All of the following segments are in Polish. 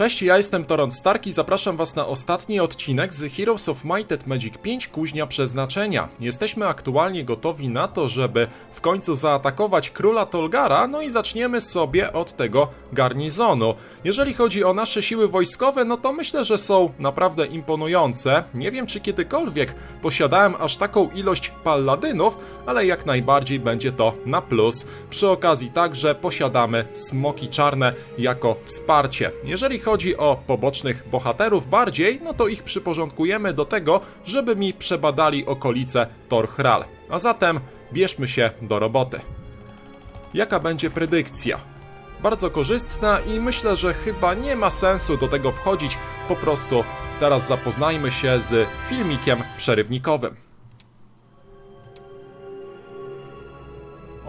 Cześć, ja jestem Torrent Stark i zapraszam was na ostatni odcinek z Heroes of Might and Magic 5 Kuźnia Przeznaczenia. Jesteśmy aktualnie gotowi na to, żeby w końcu zaatakować króla Tolgara, no i zaczniemy sobie od tego garnizonu. Jeżeli chodzi o nasze siły wojskowe, no to myślę, że są naprawdę imponujące. Nie wiem, czy kiedykolwiek posiadałem aż taką ilość palladynów, ale jak najbardziej będzie to na plus. Przy okazji także posiadamy smoki czarne jako wsparcie. Jeżeli chodzi o pobocznych bohaterów bardziej, no to ich przyporządkujemy do tego, żeby mi przebadali okolice Torhral. A zatem bierzmy się do roboty. Jaka będzie predykcja? Bardzo korzystna i myślę, że chyba nie ma sensu do tego wchodzić, po prostu teraz zapoznajmy się z filmikiem przerywnikowym.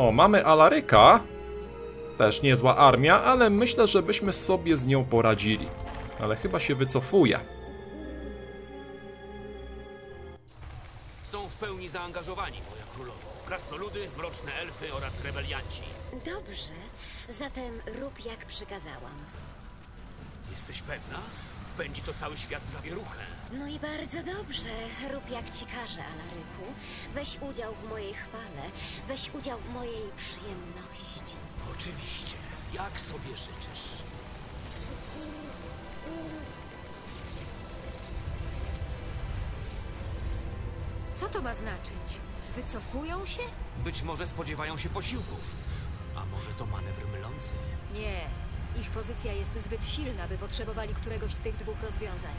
O, mamy Alaryka. Też niezła armia, ale myślę, że byśmy sobie z nią poradzili. Ale chyba się wycofuje. Są w pełni zaangażowani, moja królowo. Krasnoludy, mroczne elfy oraz rebelianci. Dobrze, zatem rób jak przykazałam. Jesteś pewna? Wpędzi to cały świat w zawieruchę. No i bardzo dobrze, rób jak ci każę, Alaryku. Weź udział w mojej chwale, weź udział w mojej przyjemności. Oczywiście, jak sobie życzysz. Co to ma znaczyć? Wycofują się? Być może spodziewają się posiłków. A może to manewr mylący? Nie. Ich pozycja jest zbyt silna, by potrzebowali któregoś z tych dwóch rozwiązań.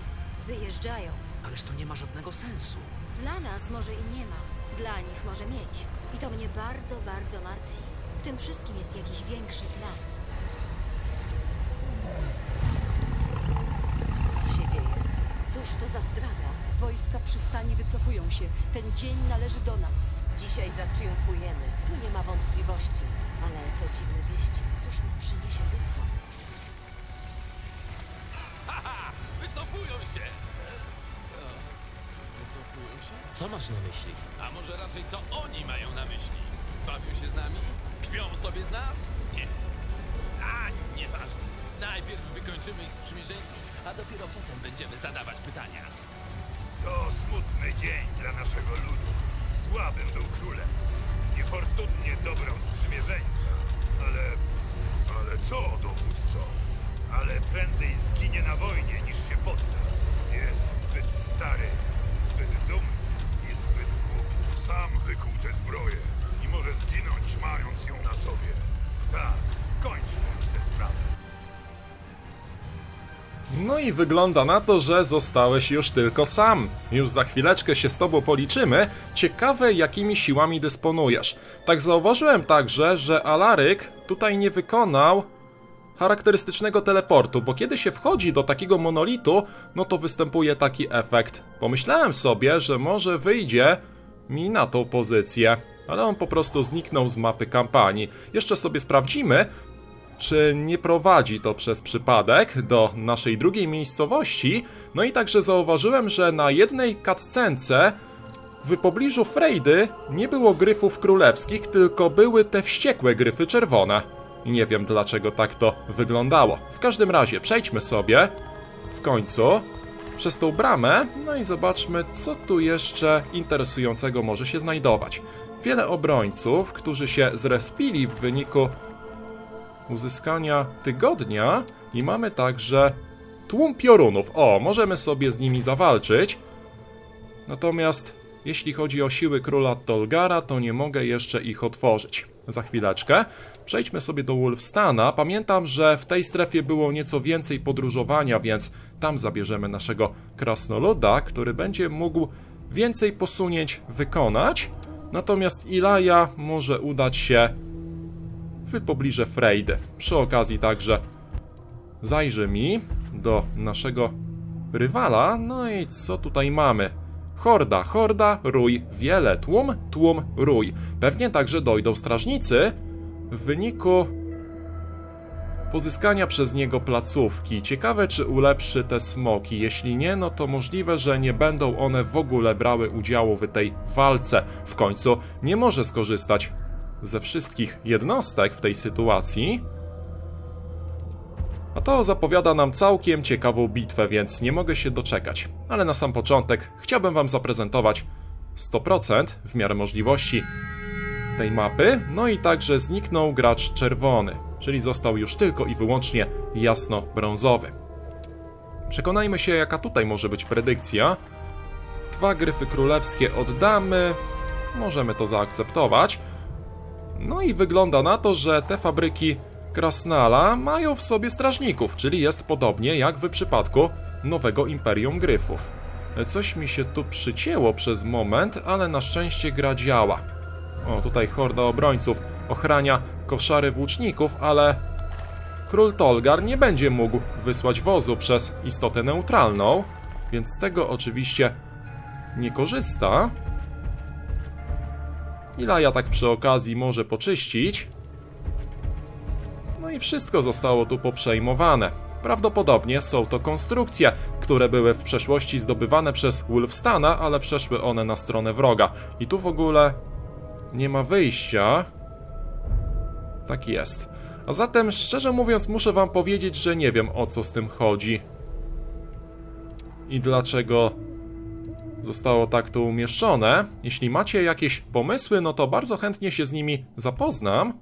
Wyjeżdżają. Ależ to nie ma żadnego sensu. Dla nas może i nie ma. Dla nich może mieć. I to mnie bardzo, bardzo martwi. W tym wszystkim jest jakiś większy plan. Co się dzieje? Cóż to za zdrada? Wojska przystani wycofują się. Ten dzień należy do nas. Dzisiaj zatriumfujemy. Tu nie ma wątpliwości. Ale to dziwne wieści. Cóż nam przyniesie jutro? Wycofują się! Wycofują się? Co masz na myśli? A może raczej co oni mają na myśli? Bawią się z nami? Kpią sobie z nas? Nie. A, nieważne. Najpierw wykończymy ich sprzymierzeńców, a dopiero potem będziemy zadawać pytania. To smutny dzień dla naszego ludu. Słabym był królem. Niefortunnie dobrał sprzymierzeńca. Ale... ale co, dowódco? Ale prędzej zginie na wojnie, niż się podda. Jest zbyt stary, zbyt dumny i zbyt głupi. Sam wykuł tę zbroję i może zginąć, mając ją na sobie. Tak, kończmy już tę sprawę. No i wygląda na to, że zostałeś już tylko sam. Już za chwileczkę się z tobą policzymy. Ciekawe, jakimi siłami dysponujesz. Tak zauważyłem także, że Alaryk tutaj nie wykonał charakterystycznego teleportu, bo kiedy się wchodzi do takiego monolitu, no to występuje taki efekt. Pomyślałem sobie, że może wyjdzie mi na tą pozycję, ale on po prostu zniknął z mapy kampanii. Jeszcze sobie sprawdzimy, czy nie prowadzi to przez przypadek do naszej drugiej miejscowości. No i także zauważyłem, że na jednej cutscence w pobliżu Frejdy nie było gryfów królewskich, tylko były te wściekłe gryfy czerwone. I nie wiem dlaczego tak to wyglądało. W każdym razie przejdźmy sobie w końcu przez tą bramę, no i zobaczmy, co tu jeszcze interesującego może się znajdować. Wiele obrońców, którzy się zrespili w wyniku uzyskania tygodnia i mamy także tłum piorunów. O, możemy sobie z nimi zawalczyć. Natomiast jeśli chodzi o siły króla Tolgara, to nie mogę jeszcze ich otworzyć. Za chwileczkę. Przejdźmy sobie do Wolfstana. Pamiętam, że w tej strefie było nieco więcej podróżowania, więc tam zabierzemy naszego krasnoluda, który będzie mógł więcej posunięć wykonać. Natomiast Ilaja może udać się w pobliże Frejdy. Przy okazji także zajrzy mi do naszego rywala. No i co tutaj mamy? Horda, horda, rój, wiele, tłum, tłum, rój. Pewnie także dojdą strażnicy w wyniku pozyskania przez niego placówki. Ciekawe, czy ulepszy te smoki. Jeśli nie, no to możliwe, że nie będą one w ogóle brały udziału w tej walce. W końcu nie może skorzystać ze wszystkich jednostek w tej sytuacji. A to zapowiada nam całkiem ciekawą bitwę, więc nie mogę się doczekać. Ale na sam początek chciałbym Wam zaprezentować 100% w miarę możliwości tej mapy, no i także zniknął gracz czerwony, czyli został już tylko i wyłącznie jasno-brązowy. Przekonajmy się, jaka tutaj może być predykcja. Dwa gryfy królewskie oddamy, możemy to zaakceptować. No i wygląda na to, że te fabryki Krasnala mają w sobie strażników, czyli jest podobnie jak w przypadku nowego Imperium Gryfów. Coś mi się tu przycięło przez moment, ale na szczęście gra działa. O, tutaj horda obrońców ochrania koszary włóczników, ale król Tolgar nie będzie mógł wysłać wozu przez istotę neutralną, więc z tego oczywiście nie korzysta. Ilaja tak przy okazji może poczyścić. I wszystko zostało tu poprzejmowane. Prawdopodobnie są to konstrukcje, które były w przeszłości zdobywane przez Wolfstana, ale przeszły one na stronę wroga. I tu w ogóle nie ma wyjścia. Tak jest. A zatem, szczerze mówiąc, muszę wam powiedzieć, że nie wiem o co z tym chodzi. I dlaczego zostało tak tu umieszczone. Jeśli macie jakieś pomysły, no to bardzo chętnie się z nimi zapoznam.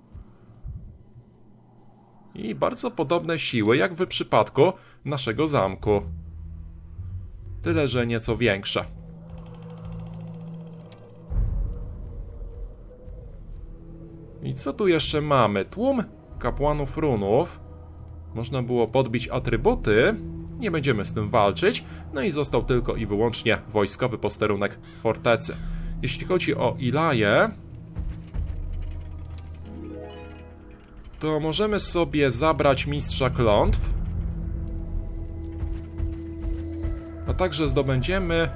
I bardzo podobne siły, jak w przypadku naszego zamku. Tyle, że nieco większe. I co tu jeszcze mamy? Tłum kapłanów runów. Można było podbić atrybuty. Nie będziemy z tym walczyć. No i został tylko i wyłącznie wojskowy posterunek fortecy. Jeśli chodzi o Ilaję, to możemy sobie zabrać mistrza klątw. A także zdobędziemy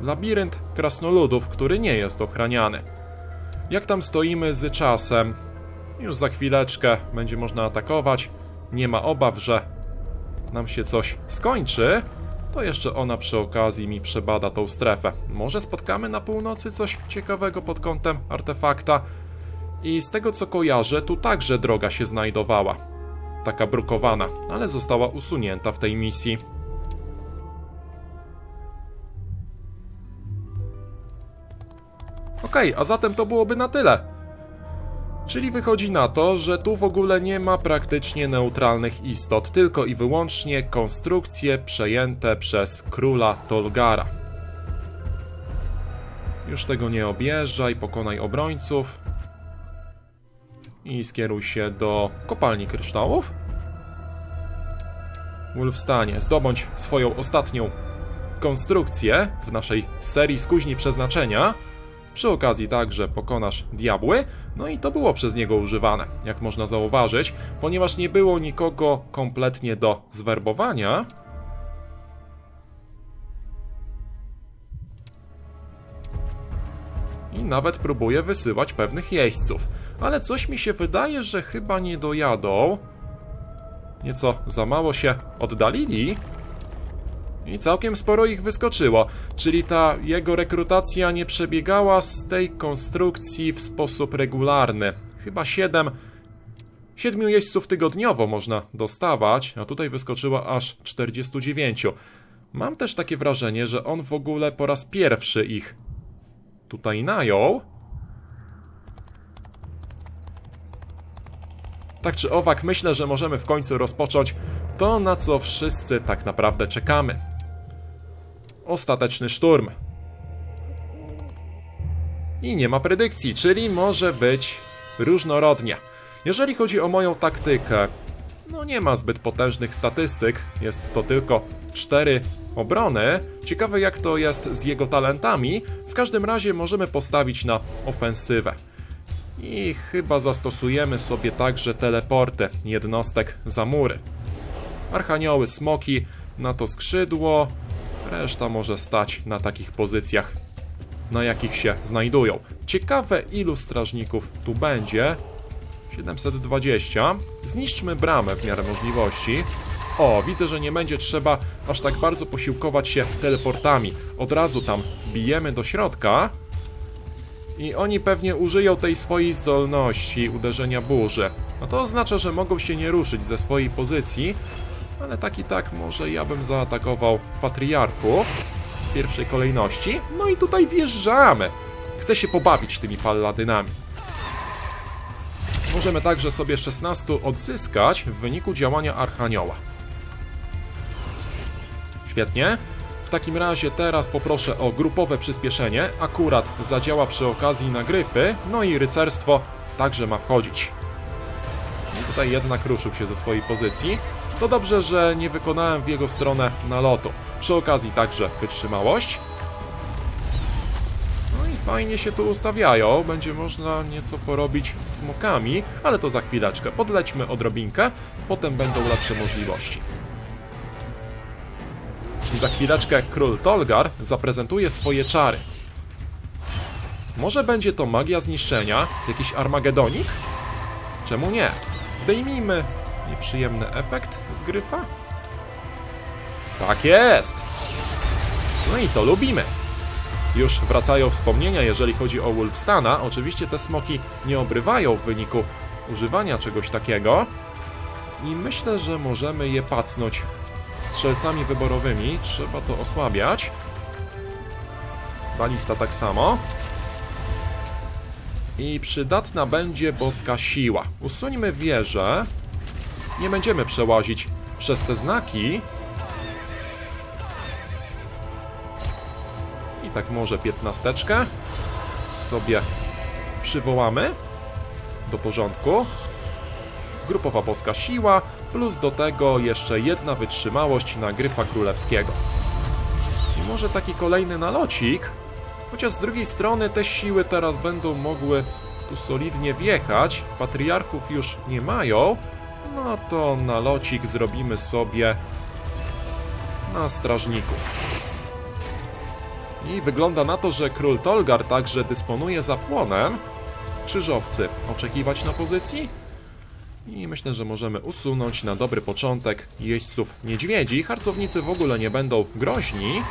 labirynt krasnoludów, który nie jest ochraniany. Jak tam stoimy z czasem? Już za chwileczkę będzie można atakować. Nie ma obaw, że nam się coś skończy. To jeszcze ona przy okazji mi przebada tą strefę. Może spotkamy na północy coś ciekawego pod kątem artefakta. I z tego co kojarzę, tu także droga się znajdowała. Taka brukowana, ale została usunięta w tej misji. Okej, a zatem to byłoby na tyle. Czyli wychodzi na to, że tu w ogóle nie ma praktycznie neutralnych istot, tylko i wyłącznie konstrukcje przejęte przez króla Tolgara. Już tego nie objeżdżaj, pokonaj obrońców i skieruj się do kopalni kryształów. Wolfstanie, zdobądź swoją ostatnią konstrukcję w naszej serii z kuźni przeznaczenia. Przy okazji także pokonasz diabły, no i to było przez niego używane, jak można zauważyć, ponieważ nie było nikogo kompletnie do zwerbowania. I nawet próbuje wysyłać pewnych jeźdźców, ale coś mi się wydaje, że chyba nie dojadą. Nieco za mało się oddalili. I całkiem sporo ich wyskoczyło, czyli ta jego rekrutacja nie przebiegała z tej konstrukcji w sposób regularny. Chyba 7 Siedmiu jeźdźców tygodniowo można dostawać, a tutaj wyskoczyło aż 49. Mam też takie wrażenie, że on w ogóle po raz pierwszy ich tutaj najął. Tak czy owak, myślę, że możemy w końcu rozpocząć to, na co wszyscy tak naprawdę czekamy. Ostateczny szturm. I nie ma predykcji, czyli może być różnorodnie. Jeżeli chodzi o moją taktykę, no nie ma zbyt potężnych statystyk, jest to tylko 4 obrony. Ciekawe jak to jest z jego talentami. W każdym razie możemy postawić na ofensywę. I chyba zastosujemy sobie także teleporty jednostek za mury. Archanioły, smoki, na to skrzydło, reszta może stać na takich pozycjach, na jakich się znajdują. Ciekawe ilu strażników tu będzie. 720. Zniszczmy bramę w miarę możliwości. O, widzę, że nie będzie trzeba aż tak bardzo posiłkować się teleportami. Od razu tam wbijemy do środka. I oni pewnie użyją tej swojej zdolności uderzenia burzy. No to oznacza, że mogą się nie ruszyć ze swojej pozycji, ale tak i tak może ja bym zaatakował patriarchów w pierwszej kolejności. No i tutaj wjeżdżamy. Chcę się pobawić tymi palladynami. Możemy także sobie 16 odzyskać w wyniku działania Archanioła. Świetnie. W takim razie teraz poproszę o grupowe przyspieszenie. Akurat zadziała przy okazji na gryfy, no i rycerstwo także ma wchodzić. I tutaj jednak ruszył się ze swojej pozycji. To dobrze, że nie wykonałem w jego stronę nalotu. Przy okazji także wytrzymałość. No i fajnie się tu ustawiają. Będzie można nieco porobić smokami, ale to za chwileczkę. Podlećmy odrobinkę, potem będą lepsze możliwości. Za chwileczkę król Tolgar zaprezentuje swoje czary. Może będzie to magia zniszczenia, jakiś Armagedonik? Czemu nie? Zdejmijmy nieprzyjemny efekt z gryfa. Tak jest! No i to lubimy. Już wracają wspomnienia, jeżeli chodzi o Wolfstana. Oczywiście te smoki nie obrywają w wyniku używania czegoś takiego. I myślę, że możemy je pacnąć strzelcami wyborowymi. Trzeba to osłabiać. Balista tak samo. I przydatna będzie boska siła. Usuńmy wieżę. Nie będziemy przełazić przez te znaki. I tak może piętnasteczkę sobie przywołamy do porządku. Grupowa boska siła, plus do tego jeszcze jedna wytrzymałość na gryfa królewskiego. I może taki kolejny nalocik, chociaż z drugiej strony te siły teraz będą mogły tu solidnie wjechać, patriarchów już nie mają, no to nalocik zrobimy sobie na strażników. I wygląda na to, że król Tolgar także dysponuje zapłonem. Krzyżowcy oczekiwać na pozycji? I myślę, że możemy usunąć na dobry początek jeźdźców niedźwiedzi. Harcownicy w ogóle nie będą groźni.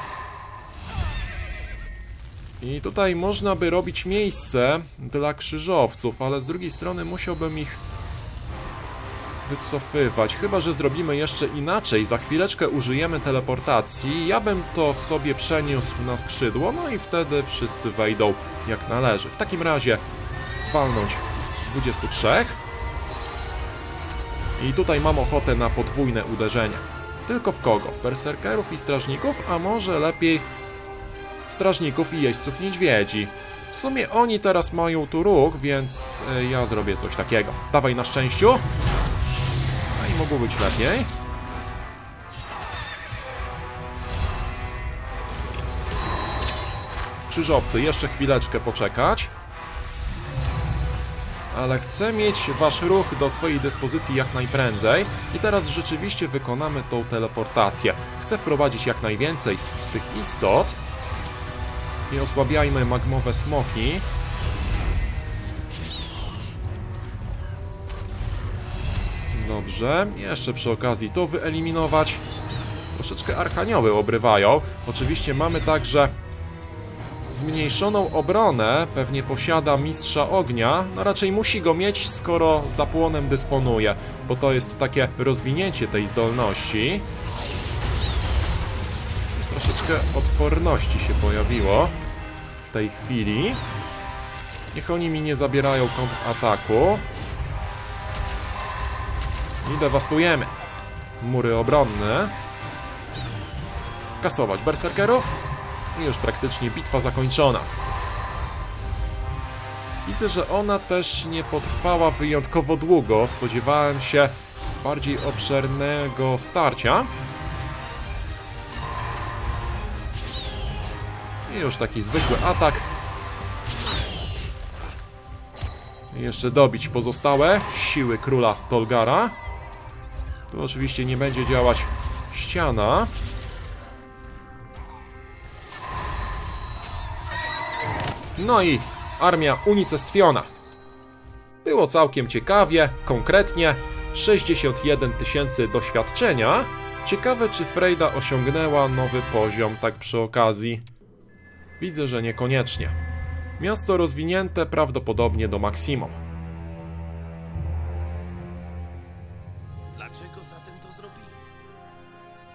I tutaj można by robić miejsce dla krzyżowców, ale z drugiej strony musiałbym ich wycofywać. Chyba, że zrobimy jeszcze inaczej. Za chwileczkę użyjemy teleportacji. Ja bym to sobie przeniósł na skrzydło, no i wtedy wszyscy wejdą jak należy. W takim razie walnąć 23. I tutaj mam ochotę na podwójne uderzenia. Tylko w kogo? W berserkerów i strażników, a może lepiej w strażników i jeźdźców niedźwiedzi. W sumie oni teraz mają tu ruch, więc y, ja zrobię coś takiego. Dawaj na szczęściu. A i mogło być lepiej. Krzyżowcy, jeszcze chwileczkę poczekać. Ale chcę mieć wasz ruch do swojej dyspozycji jak najprędzej i teraz rzeczywiście wykonamy tą teleportację. Chcę wprowadzić jak najwięcej tych istot. Nie osłabiajmy magmowe smoki. Dobrze, jeszcze przy okazji to wyeliminować. Troszeczkę archanioły obrywają. Oczywiście mamy także zmniejszoną obronę. Pewnie posiada mistrza ognia. No raczej musi go mieć, skoro zapłonem dysponuje, bo to jest takie rozwinięcie tej zdolności. Troszeczkę odporności się pojawiło w tej chwili. Niech oni mi nie zabierają kontrataku. I dewastujemy. Mury obronne. Kasować berserkerów. I już praktycznie bitwa zakończona. Widzę, że ona też nie potrwała wyjątkowo długo. Spodziewałem się bardziej obszernego starcia. I już taki zwykły atak. I jeszcze dobić pozostałe siły króla Tolgara. Tu oczywiście nie będzie działać ściana. No i armia unicestwiona. Było całkiem ciekawie, konkretnie 61 tysięcy doświadczenia. Ciekawe, czy Freyda osiągnęła nowy poziom tak przy okazji. Widzę, że niekoniecznie. Miasto rozwinięte prawdopodobnie do maksimum. Dlaczego zatem to zrobili?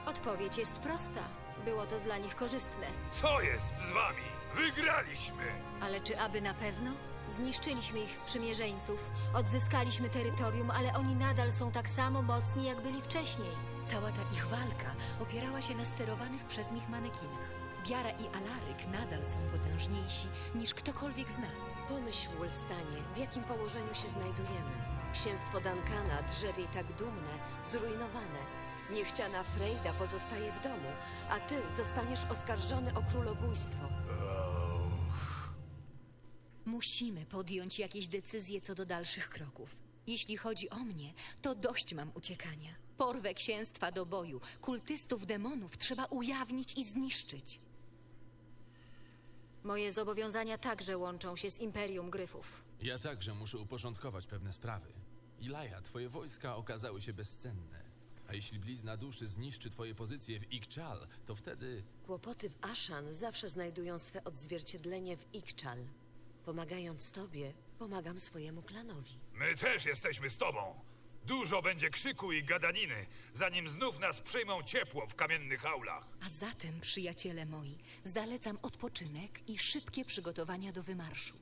Odpowiedź jest prosta. Było to dla nich korzystne. Co jest z wami? Wygraliśmy! Ale czy aby na pewno? Zniszczyliśmy ich sprzymierzeńców, odzyskaliśmy terytorium, ale oni nadal są tak samo mocni, jak byli wcześniej. Cała ta ich walka opierała się na sterowanych przez nich manekinach. Biara i Alaryk nadal są potężniejsi niż ktokolwiek z nas. Pomyśl, Wolstanie, w jakim położeniu się znajdujemy. Księstwo Duncana, drzewie i tak dumne, zrujnowane. Niechciana Frejda pozostaje w domu, a ty zostaniesz oskarżony o królobójstwo. Musimy podjąć jakieś decyzje co do dalszych kroków. Jeśli chodzi o mnie, to dość mam uciekania. Porwę księstwa do boju. Kultystów demonów trzeba ujawnić i zniszczyć. Moje zobowiązania także łączą się z Imperium Gryfów. Ja także muszę uporządkować pewne sprawy. Ilaja, twoje wojska okazały się bezcenne. A jeśli blizna duszy zniszczy twoje pozycje w Ikczal, to wtedy Kłopoty w Ashan zawsze znajdują swe odzwierciedlenie w Ikczal. Pomagając tobie, pomagam swojemu klanowi. My też jesteśmy z tobą. Dużo będzie krzyku i gadaniny, zanim znów nas przyjmą ciepło w kamiennych aulach. A zatem, przyjaciele moi, zalecam odpoczynek i szybkie przygotowania do wymarszu.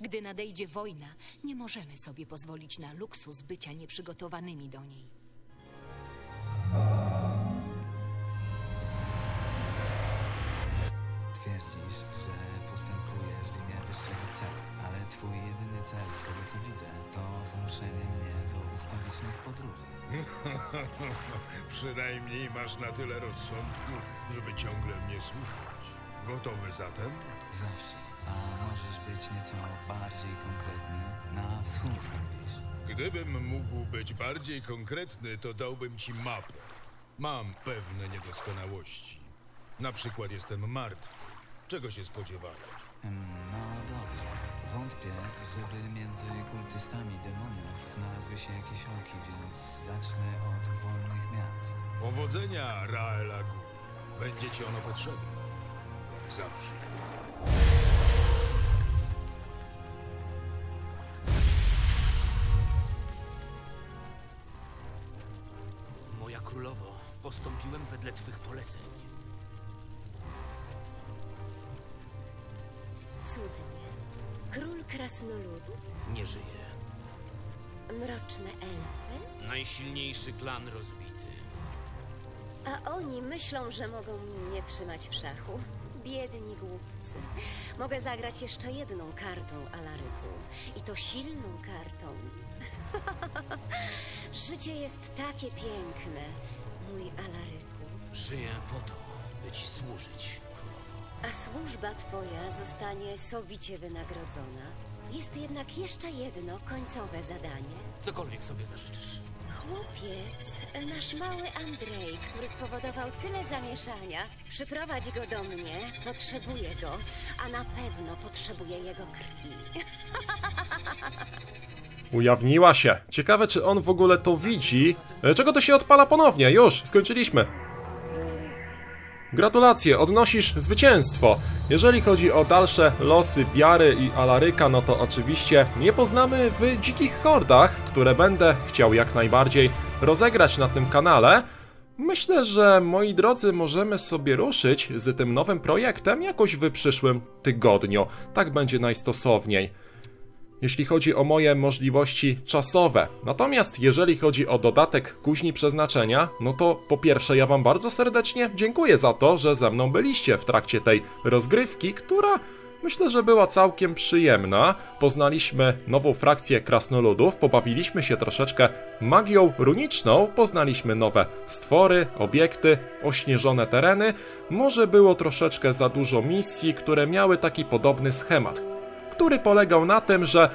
Gdy nadejdzie wojna, nie możemy sobie pozwolić na luksus bycia nieprzygotowanymi do niej. Twierdzisz, że celu, ale twój jedyny cel, z tego co widzę, to zmuszenie mnie do ustawicznych podróży. Przynajmniej masz na tyle rozsądku, żeby ciągle mnie słuchać. Gotowy zatem? Zawsze. A możesz być nieco bardziej konkretny? Na wschód mówisz. Gdybym mógł być bardziej konkretny, to dałbym ci mapę. Mam pewne niedoskonałości. Na przykład jestem martwy. Czego się spodziewałeś? No dobrze. Wątpię, żeby między kultystami demonów znalazły się jakieś orki, więc zacznę od wolnych miast. Powodzenia, Raelagu. Będzie ci ono potrzebne. Jak zawsze. Moja królowo, postąpiłem wedle twych poleceń. Cudnie. Król krasnoludów, Nie żyję. mroczne elfy, Najsilniejszy klan rozbity. a oni myślą, że mogą mnie trzymać w szachu. Biedni głupcy. Mogę zagrać jeszcze jedną kartą, Alaryku. I to silną kartą. Życie jest takie piękne, mój Alaryku. Żyję po to, by ci służyć. A służba twoja zostanie sowicie wynagrodzona. Jest jednak jeszcze jedno końcowe zadanie. Cokolwiek sobie zażyczysz. Chłopiec, nasz mały Andrzej, który spowodował tyle zamieszania, przyprowadź go do mnie, potrzebuję go, a na pewno potrzebuję jego krwi. Ujawniła się. Ciekawe, czy on w ogóle to widzi. E, Czego to się odpala ponownie? Już, skończyliśmy. Gratulacje, odnosisz zwycięstwo. Jeżeli chodzi o dalsze losy Biary i Alaryka, no to oczywiście nie poznamy w dzikich hordach, które będę chciał jak najbardziej rozegrać na tym kanale. Myślę, że moi drodzy, możemy sobie ruszyć z tym nowym projektem jakoś w przyszłym tygodniu. Tak będzie najstosowniej jeśli chodzi o moje możliwości czasowe. Natomiast jeżeli chodzi o dodatek kuźni przeznaczenia, no to po pierwsze ja wam bardzo serdecznie dziękuję za to, że ze mną byliście w trakcie tej rozgrywki, która myślę, że była całkiem przyjemna. Poznaliśmy nową frakcję krasnoludów, pobawiliśmy się troszeczkę magią runiczną, poznaliśmy nowe stwory, obiekty, ośnieżone tereny. Może było troszeczkę za dużo misji, które miały taki podobny schemat który polegał na tym, że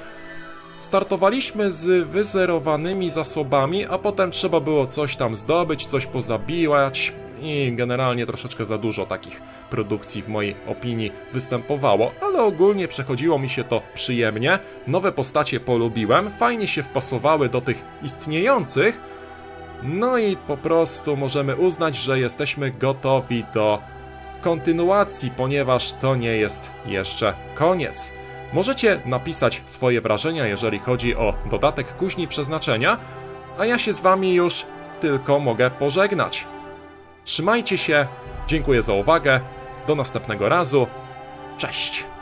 startowaliśmy z wyzerowanymi zasobami, a potem trzeba było coś tam zdobyć, coś pozabijać i generalnie troszeczkę za dużo takich produkcji w mojej opinii występowało, ale ogólnie przechodziło mi się to przyjemnie. Nowe postacie polubiłem, fajnie się wpasowały do tych istniejących. No i po prostu możemy uznać, że jesteśmy gotowi do kontynuacji, ponieważ to nie jest jeszcze koniec. Możecie napisać swoje wrażenia, jeżeli chodzi o dodatek kuźni przeznaczenia, a ja się z wami już tylko mogę pożegnać. Trzymajcie się, dziękuję za uwagę, do następnego razu, cześć!